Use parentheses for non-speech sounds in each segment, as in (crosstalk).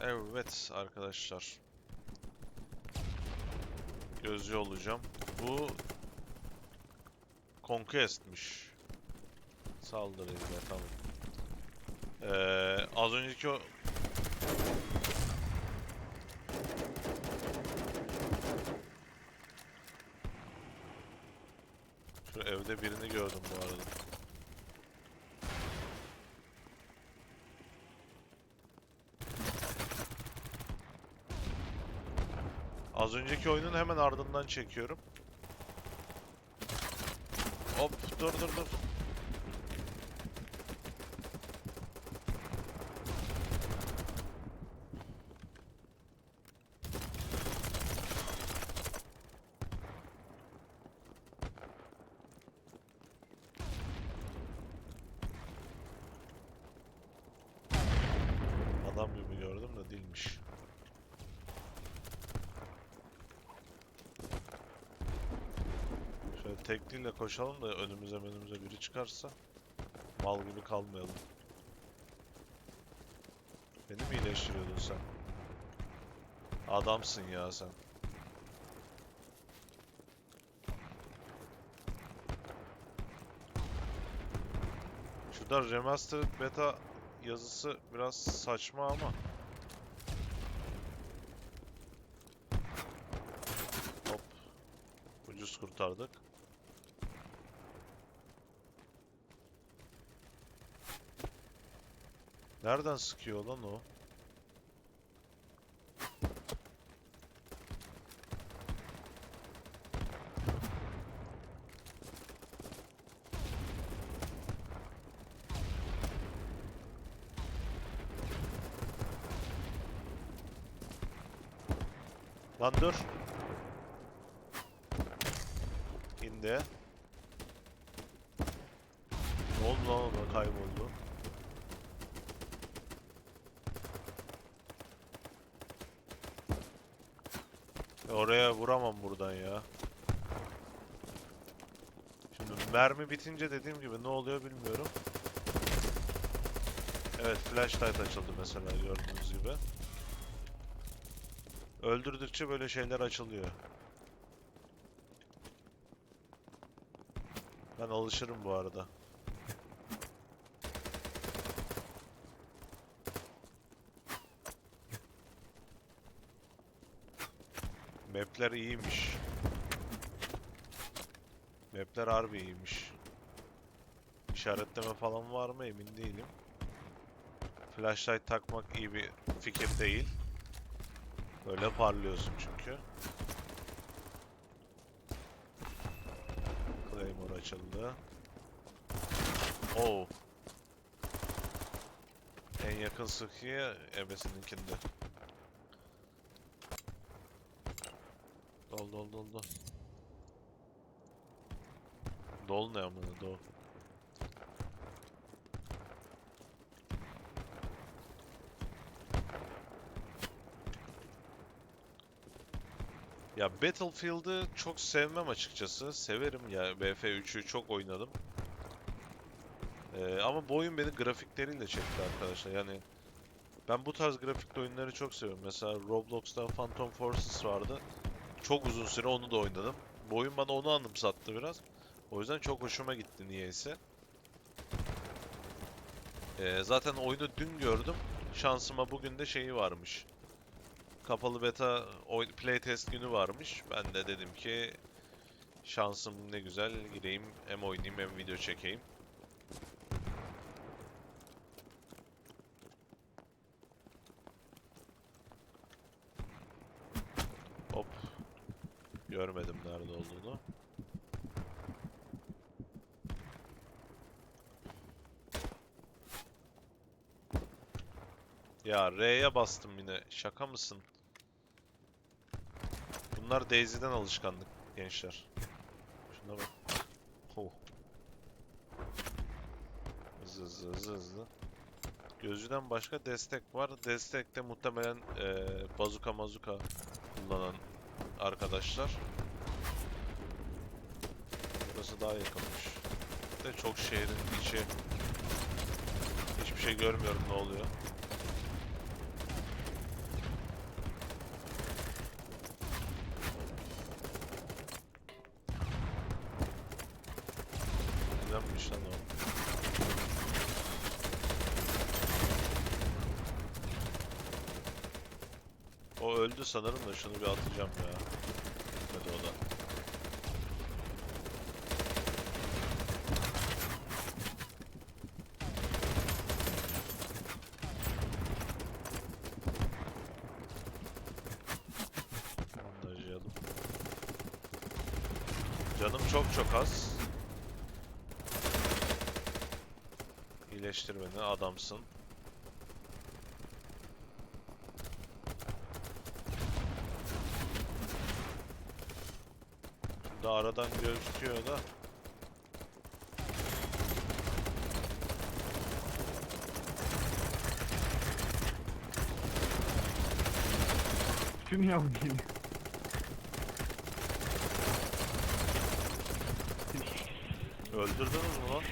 Evet arkadaşlar. Gözcü olacağım. Bu Conquest'miş. Saldırıyla tamam. Ee, az önceki o Şu evde birini gördüm bu arada. Az önceki oyunun hemen ardından çekiyorum. Hop dur dur dur. Adam gibi gördüm de değilmiş. Şöyle tekliyle koşalım da önümüze önümüze biri çıkarsa mal gibi kalmayalım. Beni mi iyileştiriyordun sen? Adamsın ya sen. Şurada remastered beta yazısı biraz saçma ama. Nereden sıkıyor lan o? Lan dur. İndi. Ne oldu lan ona kayboldu. E, Oraya vuramam buradan ya. Şimdi mermi bitince dediğim gibi ne oluyor bilmiyorum. Evet flashlight açıldı mesela gördüğünüz gibi. Öldürdükçe böyle şeyler açılıyor. Ben alışırım bu arada. Map'ler iyiymiş. Map'ler harbi iyiymiş. İşaretleme falan var mı emin değilim. Flashlight takmak iyi bir fikir değil. Böyle parlıyorsun çünkü. Claymore açıldı. Oo. En yakın sıkıya ebesininkinde. Dol dol dol dol. Ne amına dol. Ya Battlefield'ı çok sevmem açıkçası. Severim ya BF3'ü çok oynadım. Ee, ama bu oyun beni grafikleriyle çekti arkadaşlar. Yani ben bu tarz grafikli oyunları çok seviyorum. Mesela Roblox'ta Phantom Forces vardı. Çok uzun süre onu da oynadım. Bu oyun bana onu anımsattı biraz. O yüzden çok hoşuma gitti niyeyse. Ee, zaten oyunu dün gördüm. Şansıma bugün de şeyi varmış. Kapalı beta playtest günü varmış. Ben de dedim ki şansım ne güzel gireyim hem oynayayım hem video çekeyim. Hop. Görmedim nerede olduğunu. Ya R'ye bastım yine. Şaka mısın? Bunlar Daisy'den alışkanlık gençler. Şuna bak. Oh. Hızlı hızlı hızlı hızlı. Gözcüden başka destek var. Destekte muhtemelen eee bazuka mazuka kullanan arkadaşlar. Burası daha yakınmış. De çok şehrin içi. Hiçbir şey görmüyorum ne oluyor. O öldü sanırım da şunu bir atacağım ya. Hadi o da. Canım çok çok az. İyileştir beni adamsın. Şimdi aradan gözüküyor da. Tüm yav geliyor. Öldürdünüz mü lan?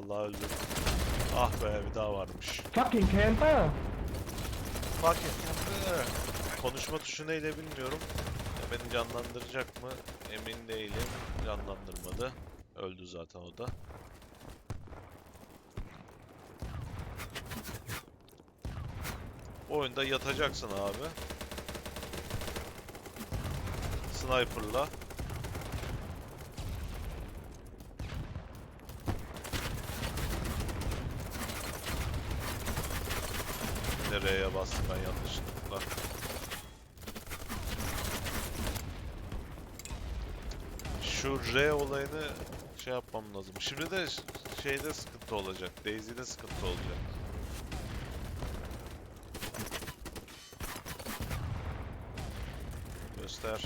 Vallahi öldüm. Ah be bir daha varmış. Fucking camper. Fucking Konuşma tuşu neyle bilmiyorum. Ya Beni canlandıracak mı? Emin değilim. Canlandırmadı. Öldü zaten o da. Bu oyunda yatacaksın abi. Sniper'la. Nereye bastım ben yanlışlıkla. Şu R olayını şey yapmam lazım. Şimdi de şeyde sıkıntı olacak. Daisy'de sıkıntı olacak. Göster.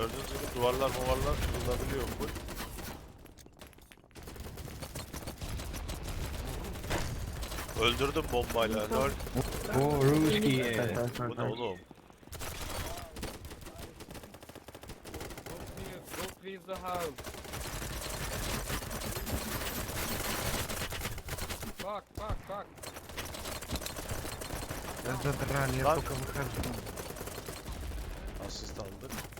Gördüğünüz gibi duvarlar muvarlar kırılabiliyor bu. Öldürdüm bombayla lol. Oo Ruski. Bu ne oğlum? Don't leave the house. Fuck, fuck, fuck. Zadrali, ja Lan. tylko wychodzę. Asist aldık.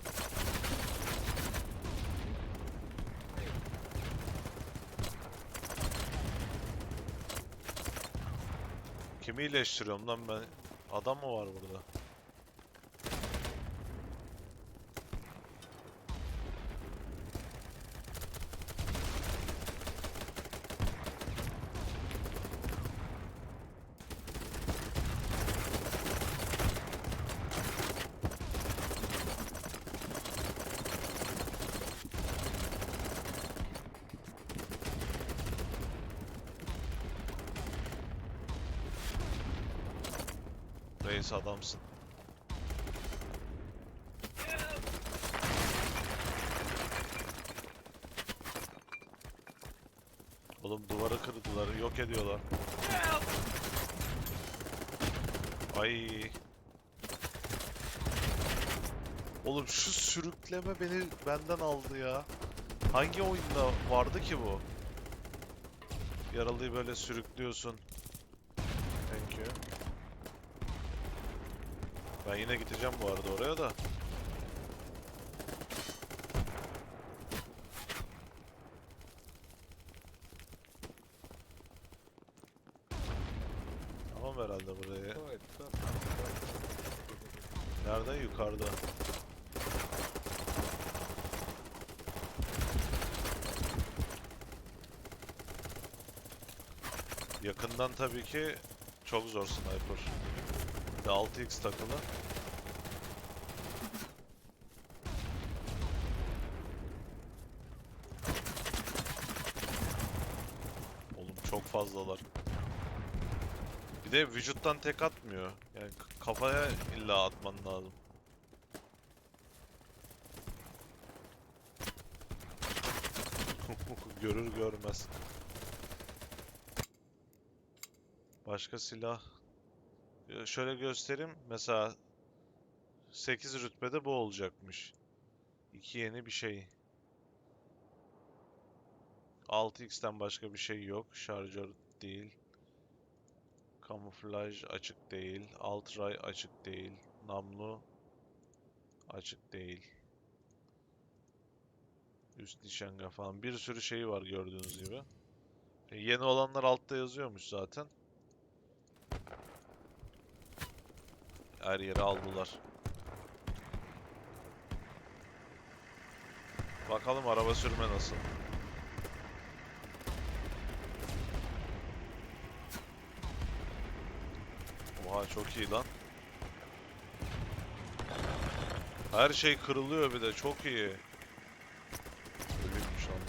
Kimi iyileştiriyorum lan ben? Adam mı var burada? Reis adamsın. Oğlum duvarı kırdılar, yok ediyorlar. Ay. Oğlum şu sürükleme beni benden aldı ya. Hangi oyunda vardı ki bu? Yaralıyı böyle sürüklüyorsun. Ben yine gideceğim bu arada oraya da. Tamam herhalde buraya. Oh, it's up. Nerede? Yukarıda. Yakından tabii ki çok zor sniper. Bir de 6x takılı. Oğlum çok fazlalar. Bir de vücuttan tek atmıyor. Yani kafaya illa atman lazım. (laughs) Görür görmez. Başka silah. Ee, Şöyle göstereyim. Mesela 8 rütbede bu olacakmış. 2 yeni bir şey. 6x'ten başka bir şey yok. Şarjör değil. Kamuflaj açık değil. Alt ray açık değil. Namlu açık değil. Üst nişanga falan. Bir sürü şey var gördüğünüz gibi. E, Yeni olanlar altta yazıyormuş zaten. Her yere aldılar. Bakalım araba sürme nasıl. Oha çok iyi lan. Her şey kırılıyor bir de çok iyi. Ölüymüş lan.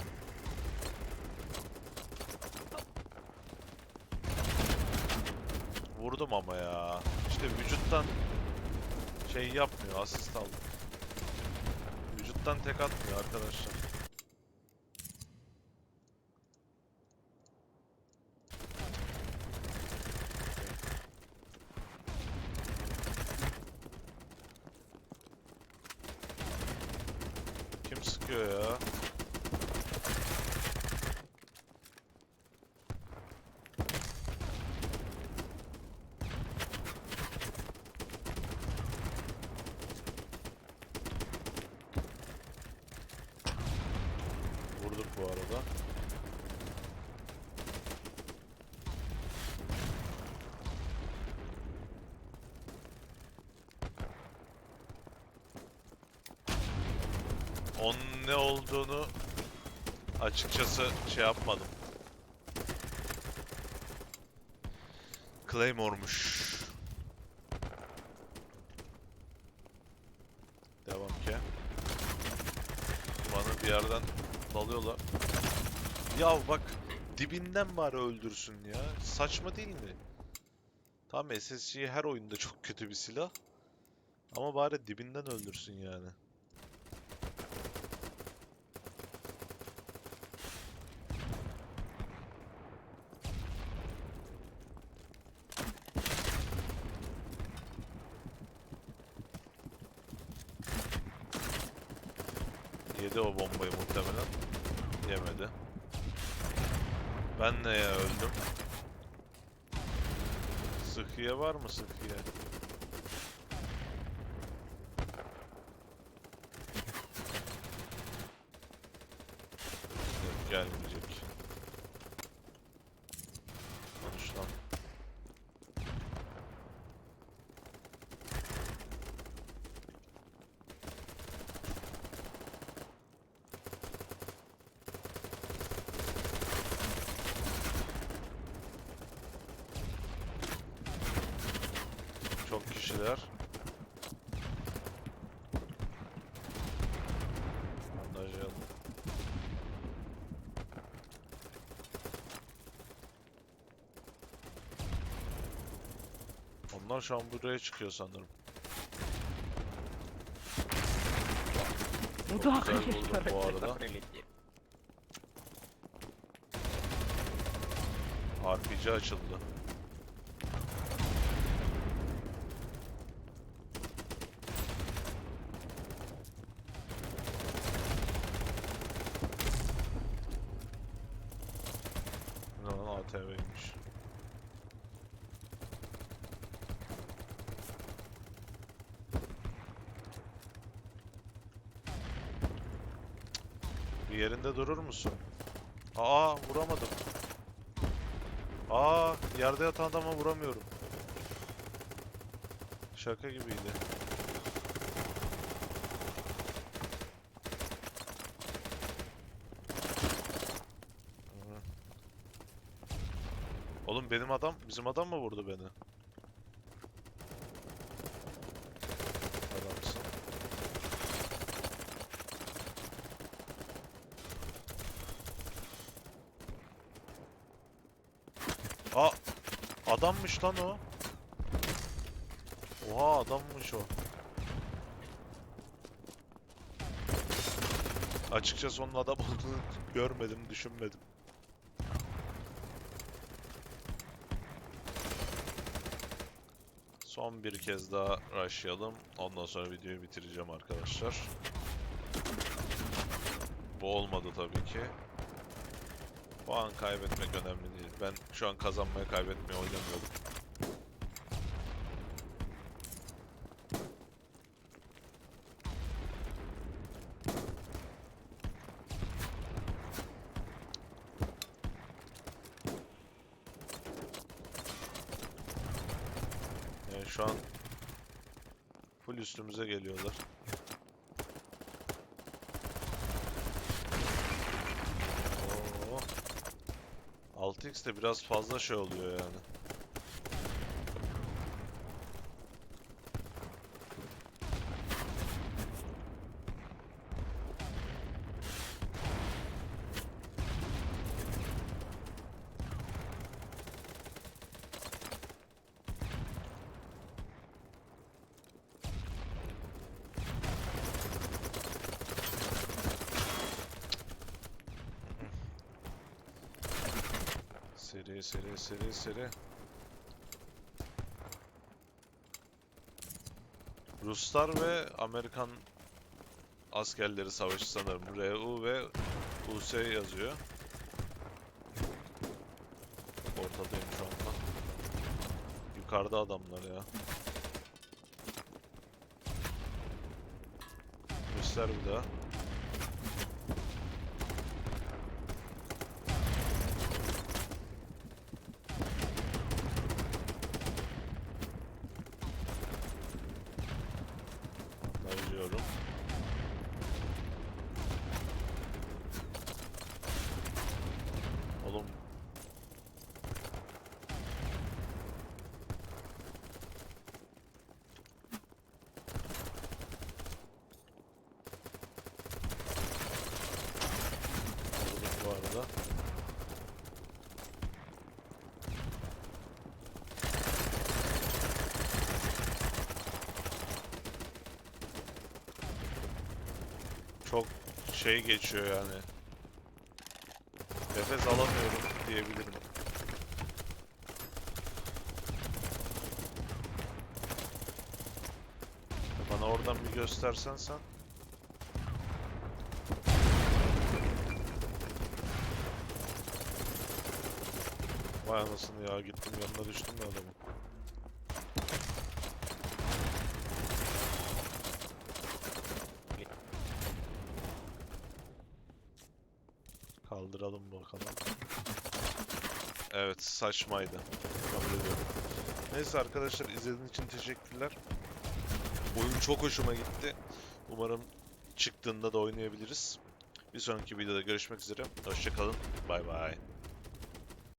Vurdum ama ya. İşte vücuttan şey yapmıyor, asist aldım. Vücuttan tek atmıyor arkadaşlar. Kim sıkıyor ya? Vurduk bu arada. Onun ne olduğunu açıkçası şey yapmadım. Claymore'muş. Devam ki. Bana bir yerden dalıyorlar. Ya bak dibinden bari öldürsün ya. Saçma değil mi? Tamam SSG her oyunda çok kötü bir silah. Ama bari dibinden öldürsün yani. Yedi o bombayı muhtemelen. Yemedi. Ben neye öldüm? Sıhhiye var mı sıhhiye? Yok gelmeyecek. Konuş lan. Kişiler. Bandajlayalım. Onlar şu an buraya çıkıyor sanırım. Bu Çok da güzel vurdum bu arada. RPG açıldı. Ne lan ATV'ymiş. Bir yerinde durur musun? Aa vuramadım. Aa yerde yatan adama vuramıyorum. Şaka gibiydi. Oğlum benim adam, bizim adam mı vurdu beni? Adamsın. Aa, adammış lan o. Oha adammış o. Açıkçası onun adam olduğunu görmedim, düşünmedim. Son bir kez daha rushlayalım. Ondan sonra videoyu bitireceğim arkadaşlar. Bu olmadı tabii ki. Puan kaybetmek önemli değil. Ben şu an kazanmaya kaybetmeye oynamıyorum. Yani şu an full üstümüze geliyorlar. Oo. 6x de biraz fazla şey oluyor yani. Seri seri seri seri. Ruslar ve Amerikan askerleri savaşı sanırım. RU ve US yazıyor. Ortadayım şu anda. Yukarıda adamlar ya. Göster bir daha. Anlıyorum. Oğlum. Vurduk bu arada. Çok şey geçiyor yani. Nefes alamıyorum diyebilirim. Bana oradan bir göstersen sen. Vay anasını ya gittim yanına düştüm ya adamın. Kaldıralım bakalım. Evet saçmaydı. Kabul ediyorum. Neyse arkadaşlar izlediğiniz için teşekkürler. Oyun çok hoşuma gitti. Umarım çıktığında da oynayabiliriz. Bir sonraki videoda görüşmek üzere. Hoşçakalın. Bay bay.